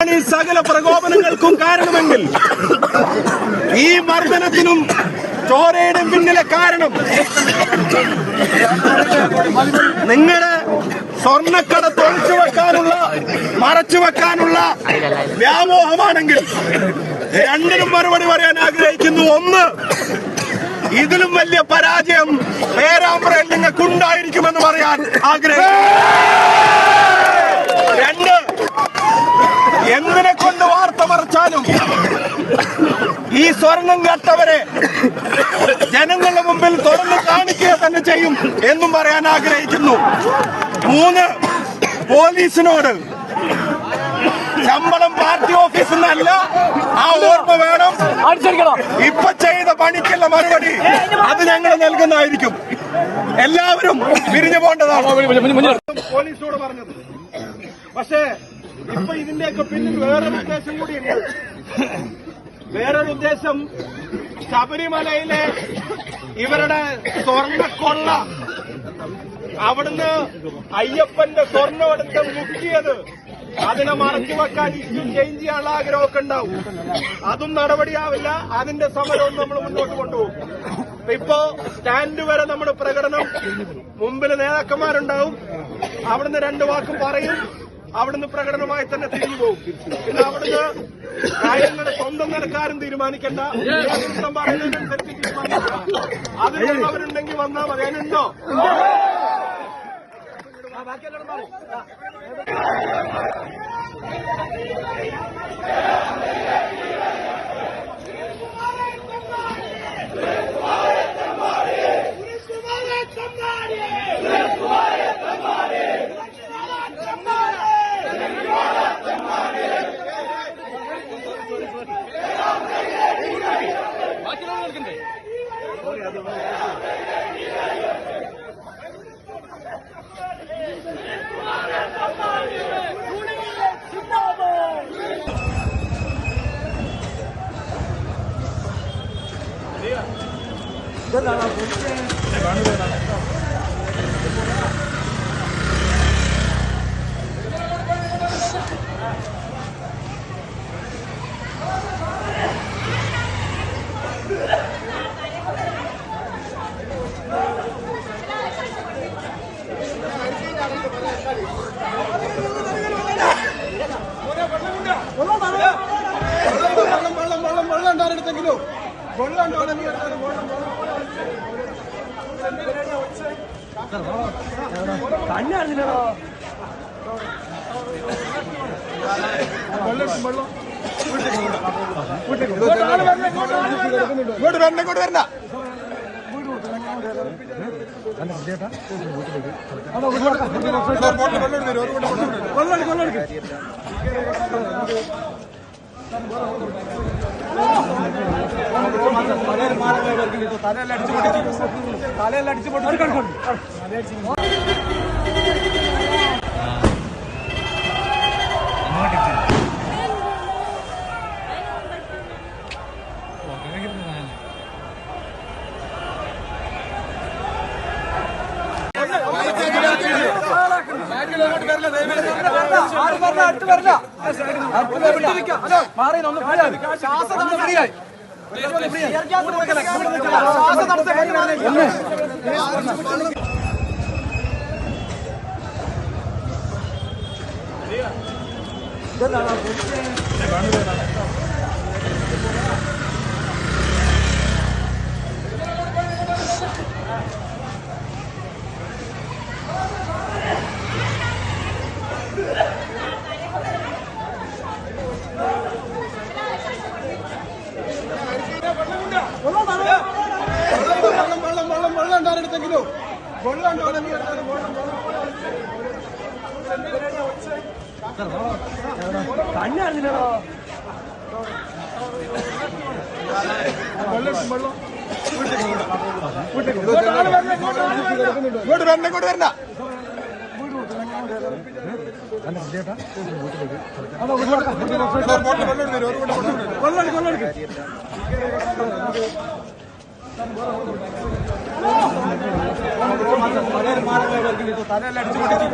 ഈ സകല പ്രകോപനങ്ങൾക്കും കാരണമെങ്കിൽ ഈ മർദ്ദനത്തിനും ചോരയുടെ പിന്നിലെ കാരണം നിങ്ങളുടെ സ്വർണക്കട തൊഴിച്ചു വെക്കാനുള്ള മറച്ചു വെക്കാനുള്ള വ്യാമോഹമാണെങ്കിൽ രണ്ടിനും മറുപടി പറയാൻ ആഗ്രഹിക്കുന്നു. ഒന്ന് ഇതിലും വലിയ പരാജയം പേരാമ്പ്രയിൽ നിങ്ങൾക്ക് ഉണ്ടായിരിക്കുമെന്ന് പറയാൻ ആഗ്രഹിക്കുന്നു രണ്ട് എന്തിനെ കൊണ്ട് വാർത്ത മറച്ചാലും സ്വർണം ജനങ്ങളുടെ മുമ്പിൽ തുറന്ന് കാണിക്കുക തന്നെ ചെയ്യും എന്നും പറയാൻ ആഗ്രഹിക്കുന്നു. മൂന്ന് പോലീസിനോട് ശമ്പളം പാർട്ടി ഓഫീസിൽ നിന്നല്ല ആ ഓർമ്മ വേണം. ഇപ്പൊ ചെയ്ത പണിക്കുള്ള മറുപടി അത് ഞങ്ങൾ നൽകുന്നതായിരിക്കും. എല്ലാവരും പിരിഞ്ഞു പോകേണ്ടതാണ്. പോലീസിനോട് പറഞ്ഞത്. പക്ഷേ ഇപ്പൊ ഇതിന്റെയൊക്കെ പിന്നിൽ വേറെ ഉദ്ദേശം കൂടിയുണ്ട്. വേറൊരു ഉദ്ദേശം ശബരിമലയിലെ ഇവരുടെ സ്വർണക്കൊള്ള. അവിടുന്ന് അയ്യപ്പന്റെ സ്വർണം എടുത്ത് മുക്കിയത്. അതിനെ മറച്ചു വെക്കാൻ ഇഷ്യൂ ചേഞ്ച് ചെയ്യാനുള്ള ആഗ്രഹമൊക്കെ ഉണ്ടാവും. അതും നടപടിയാവില്ല. അതിന്റെ സമരവും നമ്മൾ മുന്നോട്ട് കൊണ്ടുപോകും. ഇപ്പോ സ്റ്റാൻഡ് വരെ നമ്മുടെ പ്രകടനം. മുമ്പിൽ നേതാക്കന്മാരുണ്ടാവും. അവിടുന്ന് രണ്ട് വാക്കും പറയും. അവിടുന്ന് പ്രകടനമായി തന്നെ തിരിഞ്ഞു പോകും. പിന്നെ അവിടുന്ന് കാര്യങ്ങൾ സ്വന്തം നിലക്കാരും തീരുമാനിക്കണ്ട. നേതൃത്വം പറയുന്നതിനനുസരിച്ച് തീരുമാനിക്കണം. അതിനുള്ളവരുണ്ടെങ്കിൽ വന്നാൽ മതി. അതിനുണ്ടോ? വെള്ളം വെള്ളം വെള്ളം വെള്ളം ഉണ്ടായിരുന്നെങ്കിലോ വെള്ളം ഉണ്ടായിരുന്നെങ്കിൽ ഇങ്ങോട്ട് വരണ ഇങ്ങോട്ട് വരണ തലയെല്ലാം അടിച്ചു പൊട്ടിച്ചു. തലയെല്ലാം അടിച്ചു പൊട്ടിച്ചു. മാറി ഒന്ന് ശ്വാസം ഫ്രീയായി വെള്ളം വെള്ളം വെള്ളം വെള്ളം ഉണ്ടായിരുന്നെങ്കിലോ വെള്ളം ഉണ്ടായിരുന്നെങ്കിൽ വെള്ളം വെള്ളം ഇങ്ങോട്ട് ഇങ്ങോട്ട് തലയെല്ലാം അടിച്ചു പൊട്ടിച്ചു.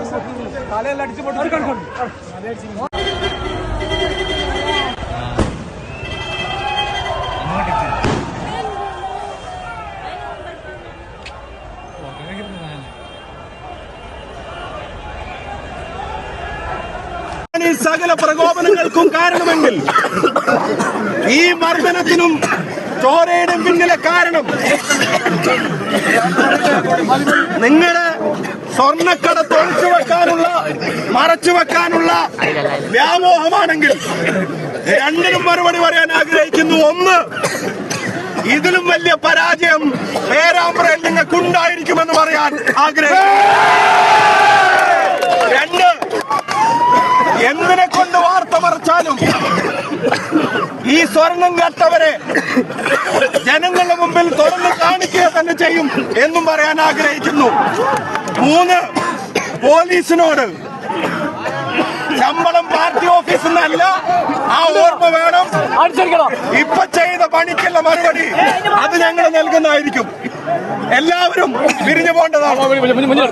തലയെല്ലാം അടിച്ചു പൊട്ടിച്ചു. സകല പ്രകോപനങ്ങൾക്കും കാരണമെങ്കിൽ ഈ മർദ്ദനത്തിനും ചോരയുടെ പിന്നിലെ കാരണം നിങ്ങളുടെ സ്വർണക്കട തൊഴിച്ചു വെക്കാനുള്ള മറച്ചു വെക്കാനുള്ള വ്യാമോഹമാണെങ്കിൽ രണ്ടിനും മറുപടി പറയാൻ ആഗ്രഹിക്കുന്നു. ഒന്ന് ഇതിലും വലിയ പരാജയം പേരാമ്പ്രയിൽ നിങ്ങൾക്കുണ്ടായിരിക്കുമെന്ന് പറയാൻ ആഗ്രഹിക്കുന്നു രണ്ട് എന്തിനെ കൊണ്ട് വാർത്ത മറച്ചാലും ഈ സ്വർണം കട്ടവരെ ജനങ്ങളുടെ മുമ്പിൽ തുറന്ന് കാണിക്കുക തന്നെ ചെയ്യും എന്നും പറയാൻ ആഗ്രഹിക്കുന്നു. മൂന്ന് പോലീസിനോട് ശമ്പളം പാർട്ടി ഓഫീസിൽ നിന്നല്ല ആ ഓർമ്മ വേണം. ഇപ്പൊ ചെയ്ത പണിക്കുള്ള മറുപടി അത് ഞങ്ങൾ നൽകുന്നതായിരിക്കും. എല്ലാവരും പിരിഞ്ഞു പോകേണ്ടതാണ്.